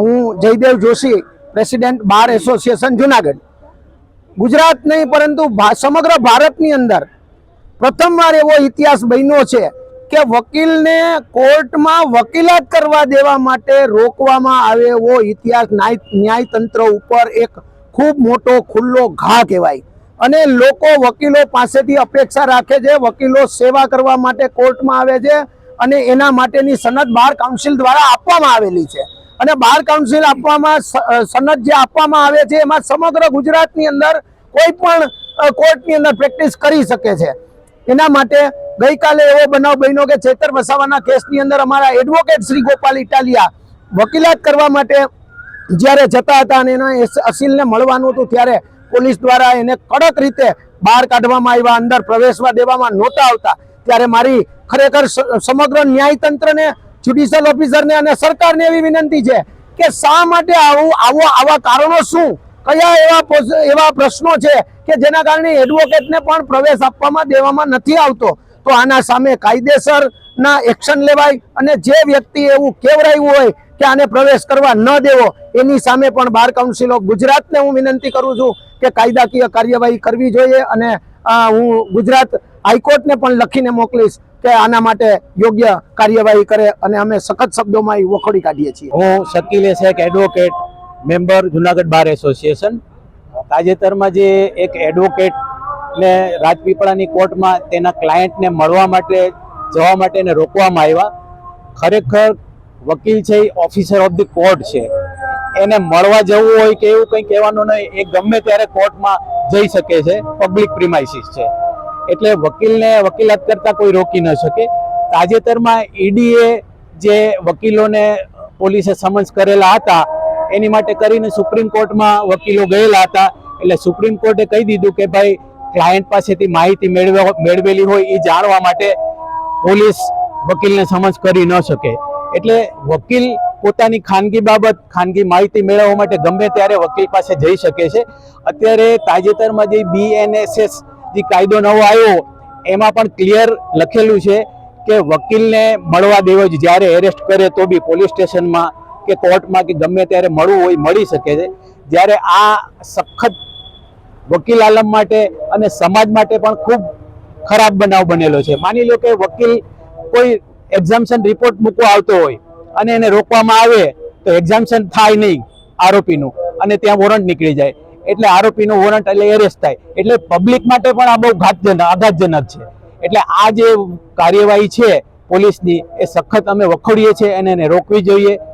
હું Jaydev Joshi president bar association Junagadh. Gujarat નહીં, પરંતુ સમગ્ર ભારતની અંદર પ્રથમવાર એવો ઇતિહાસ બન્યો છે કે વકીલને કોર્ટમાં વકીલાત કરવા દેવા માટે રોકવામાં આવે એવો ઇતિહાસ ન્યાય ન્યાયતંત્ર ઉપર એક ખૂબ મોટો ખુલ્લો ઘા કહેવાય. અને લોકો વકીલો પાસેથી અપેક્ષા રાખે છે, વકીલો સેવા કરવા માટે કોર્ટમાં આવે છે અને એના માટેની સનદ બાર કાઉન્સિલ દ્વારા આપવામાં આવેલી છે. અને બાર કાઉન્સિલ આપવામાં સનદ જે આપવામાં આવે છે, એમાં સમગ્ર ગુજરાતની અંદર કોઈ પણ કોર્ટની અંદર પ્રેક્ટિસ કરી શકે છે. એના માટે ગઈકાલે એવો બનાવ બન્યો કે ચેતર વસાવાના કેસની અંદર અમારા એડવોકેટ શ્રી ગોપાલ ઇટાલિયા વકીલાત કરવા માટે જ્યારે જતા હતા અને એના અસીલને મળવાનું હતું ત્યારે પોલીસ દ્વારા એને કડક રીતે બહાર કાઢવામાં આવ્યા, અંદર પ્રવેશવા દેવામાં નહોતા આવતા. ત્યારે મારી ખરેખર સમગ્ર ન્યાયતંત્રને જ્યુડિશિયલ ઓફિસરને અને સરકારને એવી વિનંતી છે કે શા માટે આવું આવો આવા કારણો શું? કયા એવા એવા પ્રશ્નો છે કે જેના કારણે એડવોકેટને પણ પ્રવેશ આપવામાં દેવામાં નથી આવતો? તો આના સામે કાયદેસરના એક્શન લેવાય અને જે વ્યક્તિ એવું કેવરાયું હોય કે આને પ્રવેશ કરવા ન દેવો, એની સામે પણ બાર કાઉન્સિલ ઓફ ગુજરાતને હું વિનંતી કરું છું કે કાયદાકીય કાર્યવાહી કરવી જોઈએ અને હું ગુજરાત હાઈકોર્ટને પણ લખીને મોકલીશ. કે આના માટે યોગ્ય કાર્યવાહી કરે અને અમે સખત શબ્દોમાં એ વખોડી કાઢીએ છીએ. હું Shakil Shaikh advocate member Junagadh bar association તાજેતરમાં જે એક એડવોકેટ ને રાજપીપળાની કોર્ટમાં તેના ક્લાયન્ટને મળવા માટે, જવા માટે એને રોકવામાં આવ્યા. ખરેખર વકીલ છે એ ઓફિસર ઓફ ધી કોર્ટ છે. એને મળવા જવું હોય કે એવું કંઈ કહેવાનું નહીં, એ ગમે ત્યારે કોર્ટમાં જઈ શકે છે. પબ્લિક પ્રિમાઇસીસ છે. એટલે વકીલને વકીલાત કરતા કોઈ રોકી ન શકે. તાજેતરમાં ઈડીએ જે વકીલોને પોલીસે સમન્સ કરેલા હતા, એની માટે કરીને સુપ્રીમ કોર્ટમાં વકીલો ગયેલા હતા. એટલે સુપ્રીમ કોર્ટે કહી દીધું કે ભાઈ, ક્લાયન્ટ પાસેથી માહિતી મેળવે મેળવેલી હોય એ જાણવા માટે પોલીસ વકીલને સમન્સ કરી ન શકે. એટલે વકીલ પોતાની ખાનગી બાબત, ખાનગી માહિતી મેળવવા માટે ગમે ત્યારે વકીલ પાસે જઈ શકે છે. અત્યારે તાજેતરમાં જે બીએનએસએસ જે કાયદો નવો આવ્યો, એમાં પણ ક્લિયર લખેલું છે કે વકીલને મળવા દેવો જ, જ્યારે એરેસ્ટ કરે તો બી પોલીસ સ્ટેશનમાં કે કોર્ટમાં કે ગમે ત્યારે મળવું હોય, મળી શકે છે. જ્યારે આ સખત વકીલ આલમ માટે અને સમાજ માટે પણ ખૂબ ખરાબ બનાવ બનેલો છે. માની લો કે વકીલ કોઈ એક્ઝામ્શન રિપોર્ટ મૂકવા આવતો હોય અને એને રોકવામાં આવે, તો એક્ઝામ્શન થાય નહીં આરોપીનું અને ત્યાં વોરંટ નીકળી જાય. એટલે આરોપીનું વોરંટ એટલે એરેસ્ટ થાય. એટલે પબ્લિક માટે પણ આ બહુ ઘાતજનક, આઘાતજનક છે. એટલે આ જે કાર્યવાહી છે, પોલીસની, એ સખત અમે વખોડીએ છીએ અને એને રોકવી જોઈએ.